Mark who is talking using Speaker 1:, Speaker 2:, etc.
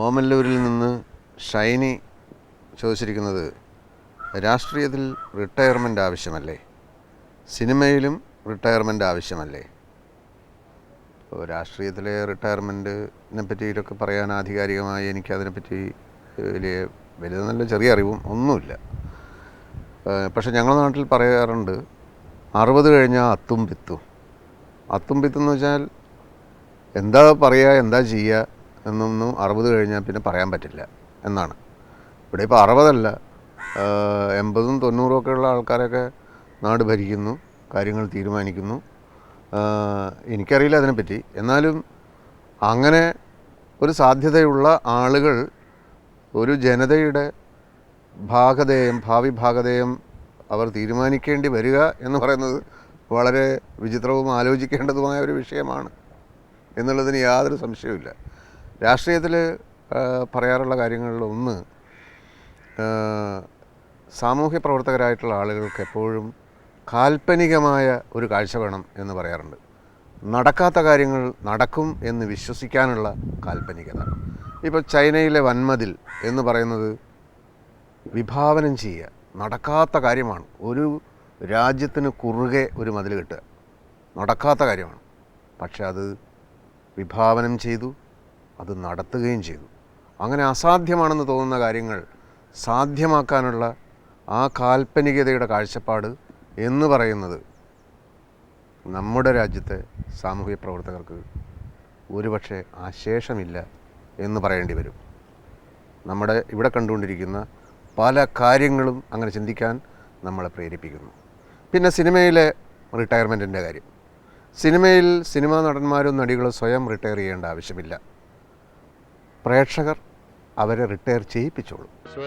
Speaker 1: ഓമല്ലൂരിൽ നിന്ന് ഷൈനി ചോദിച്ചിരിക്കുന്നത് രാഷ്ട്രീയത്തിൽ റിട്ടയർമെന്റ് ആവശ്യമല്ലേ? സിനിമയിലും റിട്ടയർമെന്റ് ആവശ്യമല്ലേ? ഇപ്പോൾ രാഷ്ട്രീയത്തിലെ റിട്ടയർമെന്റിനെ പറ്റിയിട്ടൊക്കെ പറയാൻ ആധികാരികമായി എനിക്കതിനെപ്പറ്റി വലിയ വലുത് നല്ല ചെറിയ അറിവും ഒന്നുമില്ല. പക്ഷേ പക്ഷെ ഞങ്ങളുടെ നാട്ടിൽ പറയാറുണ്ട് അറുപത് കഴിഞ്ഞാൽ അത്തും പിത്തും അത്തും പിത്തും എന്ന് വെച്ചാൽ എന്താ പറയുക എന്താ ചെയ്യുക എന്നൊന്നും അറുപത് കഴിഞ്ഞാൽ പിന്നെ പറയാൻ പറ്റില്ല എന്നാണ്. ഇവിടെ ഇപ്പോൾ അറുപതല്ല. എൺപതും തൊണ്ണൂറും ഒക്കെ ഉള്ള ആൾക്കാരൊക്കെ നാട് ഭരിക്കുന്നു കാര്യങ്ങൾ തീരുമാനിക്കുന്നു. എനിക്കറിയില്ല അതിനെപ്പറ്റി. എന്നാലും അങ്ങനെ ഒരു സാധ്യതയുള്ള ആളുകൾ ഒരു ജനതയുടെ ഭാഗധേയം ഭാവി ഭാഗധേയം അവർ തീരുമാനിക്കേണ്ടി വരിക എന്ന് പറയുന്നത് വളരെ വിചിത്രവും ആലോചിക്കേണ്ടതുമായ ഒരു വിഷയമാണ് എന്നുള്ളതിന് യാതൊരു സംശയവുമില്ല. രാഷ്ട്രീയത്തിൽ പറയാറുള്ള കാര്യങ്ങളിൽ ഒന്ന് സാമൂഹ്യ പ്രവർത്തകരായിട്ടുള്ള ആളുകൾക്ക് എപ്പോഴും കാൽപ്പനികമായ ഒരു കാഴ്ച വേണം എന്ന് പറയാറുണ്ട്. നടക്കാത്ത കാര്യങ്ങൾ നടക്കും എന്ന് വിശ്വസിക്കാനുള്ള കാൽപ്പനികത. ഇപ്പോൾ ചൈനയിലെ വൻമതിൽ എന്ന് പറയുന്നത് വിഭാവനം ചെയ്യുക നടക്കാത്ത കാര്യമാണ്. ഒരു രാജ്യത്തിന് കുറുകെ ഒരു മതിൽ കെട്ടുക നടക്കാത്ത കാര്യമാണ്. പക്ഷെ അത് വിഭാവനം ചെയ്തു അത് നടത്തുകയും ചെയ്തു. അങ്ങനെ അസാധ്യമാണെന്ന് തോന്നുന്ന കാര്യങ്ങൾ സാധ്യമാക്കാനുള്ള ആ കാൽപ്പനികതയുടെ കാഴ്ചപ്പാട് എന്ന് പറയുന്നത് നമ്മുടെ രാജ്യത്തെ സാമൂഹ്യ പ്രവർത്തകർക്ക് ഒരുപക്ഷെ ആശേഷമില്ല എന്ന് പറയേണ്ടി വരും. നമ്മുടെ ഇവിടെ കണ്ടുകൊണ്ടിരിക്കുന്ന പല കാര്യങ്ങളും അങ്ങനെ ചിന്തിക്കാൻ നമ്മളെ പ്രേരിപ്പിക്കുന്നു. പിന്നെ സിനിമയിലെ റിട്ടയർമെന്റിന്റെ കാര്യം. സിനിമയിൽ സിനിമാ നടന്മാരും നടികളും സ്വയം റിട്ടയർ ചെയ്യേണ്ട ആവശ്യമില്ല. പ്രേക്ഷകർ അവരെ റിട്ടയർ ചെയ്യിപ്പിച്ചോളും.